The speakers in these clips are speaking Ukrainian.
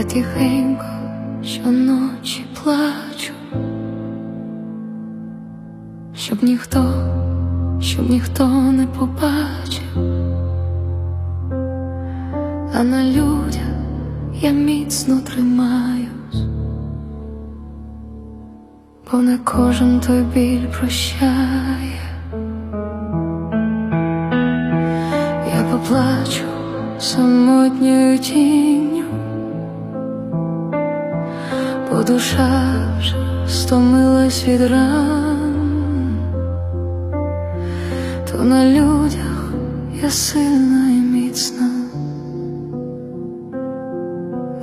Я тихенько щоночі плачу, щоб ніхто, щоб ніхто не побачив, а на людях я міцно тримаюсь, бо не кожен той біль прощає. Я поплачу самотньою тінню, бо душа вже стомилась від ран, то на людях я сильна і міцна,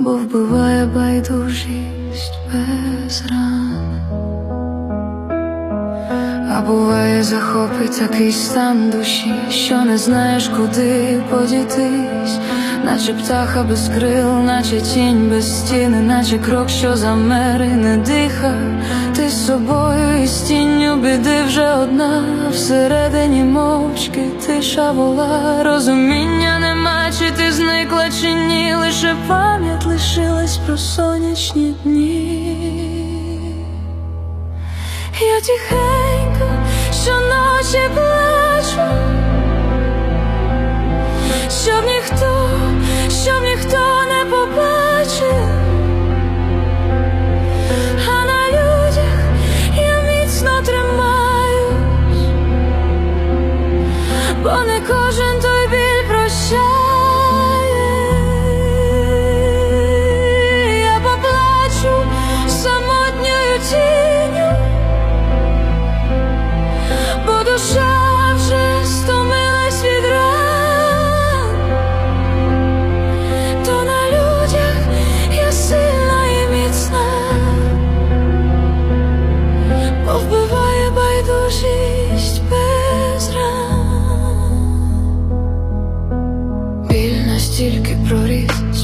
бо вбиває байдужість без ран. А буває, захопить такий стан душі, що не знаєш, куди подітись, наче птаха без крил, наче тінь без стіни, наче крок, що замер і не диха. Ти з собою і з тінню біди вже одна, всередині мовчки тиша вола, розуміння нема, чи ти зникла, чи ні, лише пам'ять лишилась про сонячні дні. Я тихенько щоночі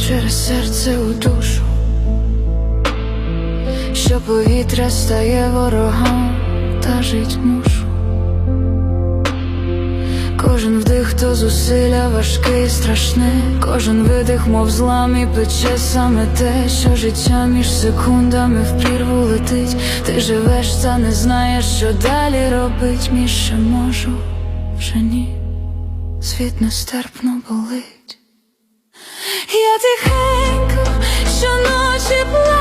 через серце у душу, що повітря стає ворогом, та жить мушу. Кожен вдих то зусилля важкий, страшне, кожен видих, мов злам і пече саме те, що життя між секундами в прірву летить. Ти живеш, та не знаєш, що далі робить. Міше можу, вже ні, світ нестерпно болить. Тихенько щоночі плачу,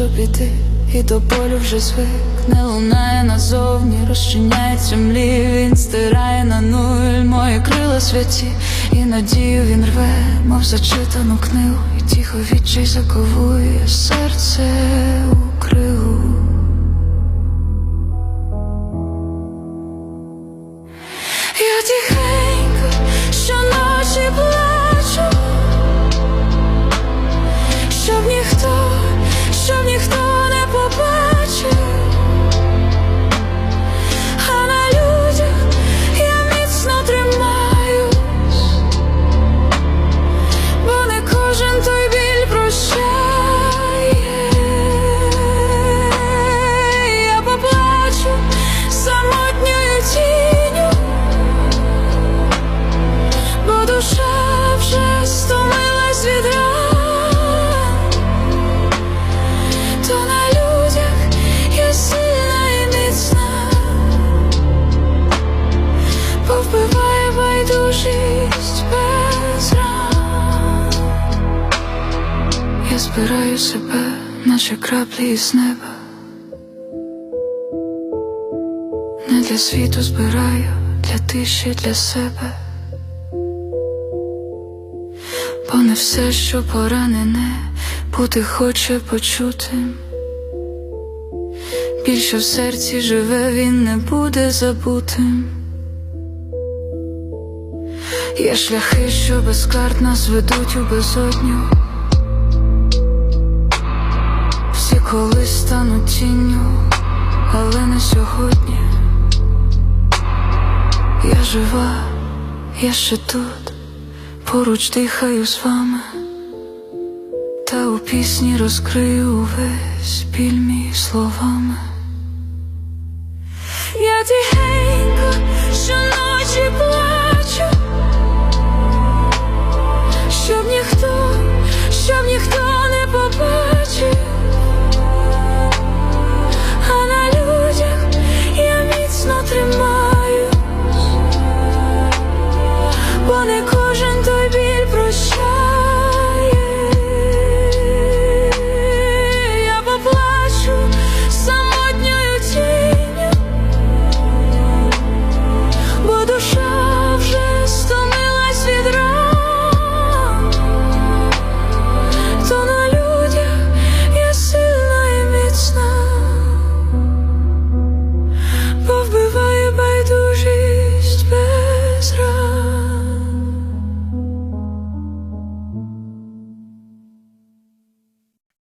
наших піти, і до болю вже звик, не лунає назовні, розчиняється млі, він стирає на нуль мої крила святі, і надію він рве, мов зачитану книгу, і тихо відчай заковує серце у збираю себе, наче краплі із неба. Не для світу збираю, для тиші, для себе. Бо не все, що поранене, бути хоче почутим. Більше в серці живе, він не буде забутим. Є шляхи, що без карт нас ведуть у безодню. Тінню, але не сьогодні. Я жива, я ще тут, поруч дихаю з вами, та у пісні розкрию увесь біль мій словами. Я тихенько щоночі плачу